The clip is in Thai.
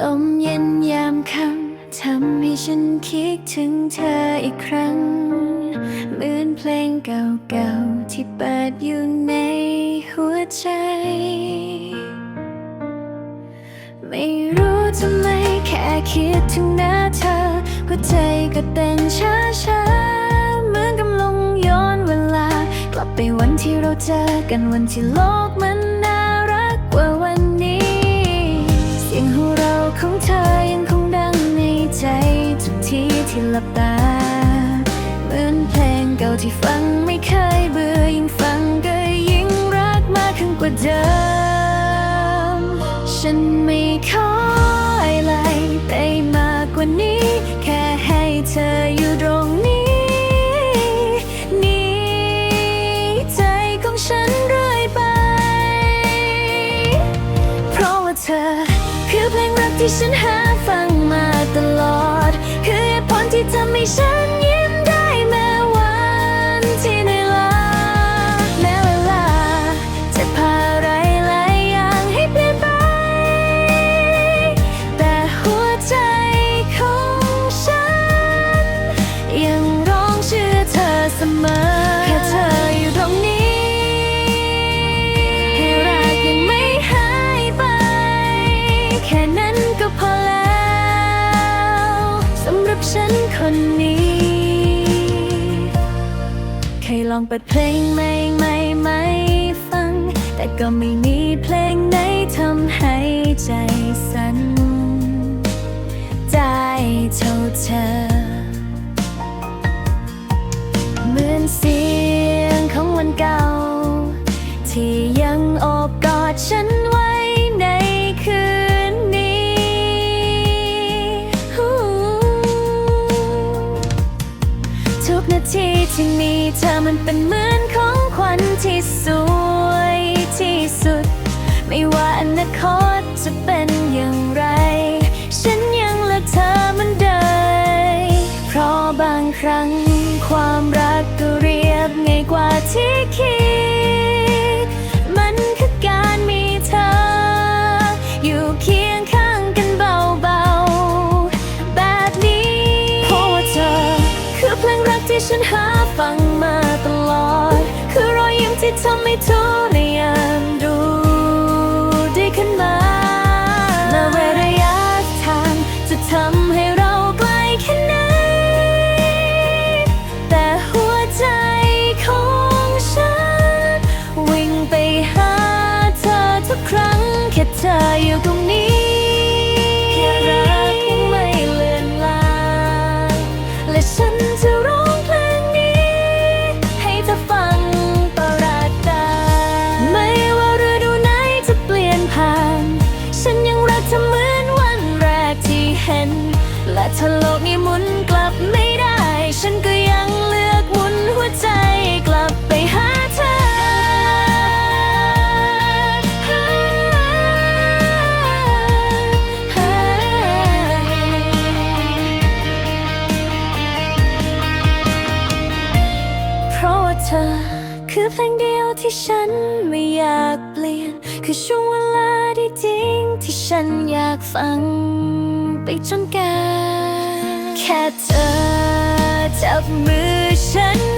ลมเย็นยามค่ำทำให้ฉันคิดถึงเธออีกครั้ง เหมือนเพลงเก่าๆ ที่เปิดอยู่ในหัวใจ ไม่รู้ทำไมแค่คิดถึงหน้าเธอ หัวใจก็เต้นช้าๆ เหมือนกำลังย้อนเวลา กลับไปวันที่เราเจอกันวันที่โลกมัน ลับตา เหมือนเพลงเก่าที่ฟังไม่เคยเบื่อยิ่งฟังก็ยิ่งรักมากขึ้นกว่าเดิม ฉันไม่ขออะไรไปมากกว่านี้ แค่ให้เธออยู่ตรงนี้ นี่ใจของฉันเรื่อยไป เพราะว่าเธอ คือเพลงรักที่ฉันหา พอแล้วสำหรับฉันคนนี้ เคยลองเปิดเพลงใหม่ใหม่ๆไม่ฟัง แต่ก็ไม่มีเพลงไหนทำให้ใจสั่น ทุกนาทีที่มีเธอมันเป็นเหมือนของขวัญที่สวยที่สุด ไม่ว่าอนาคตจะเป็นอย่างไร ฉันยังเลือกเธอมันเดิมเพราะบางครั้งความรักก็เรียบง่ายกว่าที่คิด หาฟังมาตลอด คือรอยยิ้มที่ทำให้ทุกในยามดูดีขึ้นมาแม้ว่าระยะทางจะทำให้เราไกลแค่ไหน แต่หัวใจของฉัน วิ่งไปหาเธอทุกครั้ง แค่เธออยู่ตรงนี้ เธอ คือเพลงเดียวที่ฉันไม่อยากเปลี่ยน คือช่วงเวลาที่จริงที่ฉันอยากฟัง ไปจนแก่แค่เธอจับมือฉัน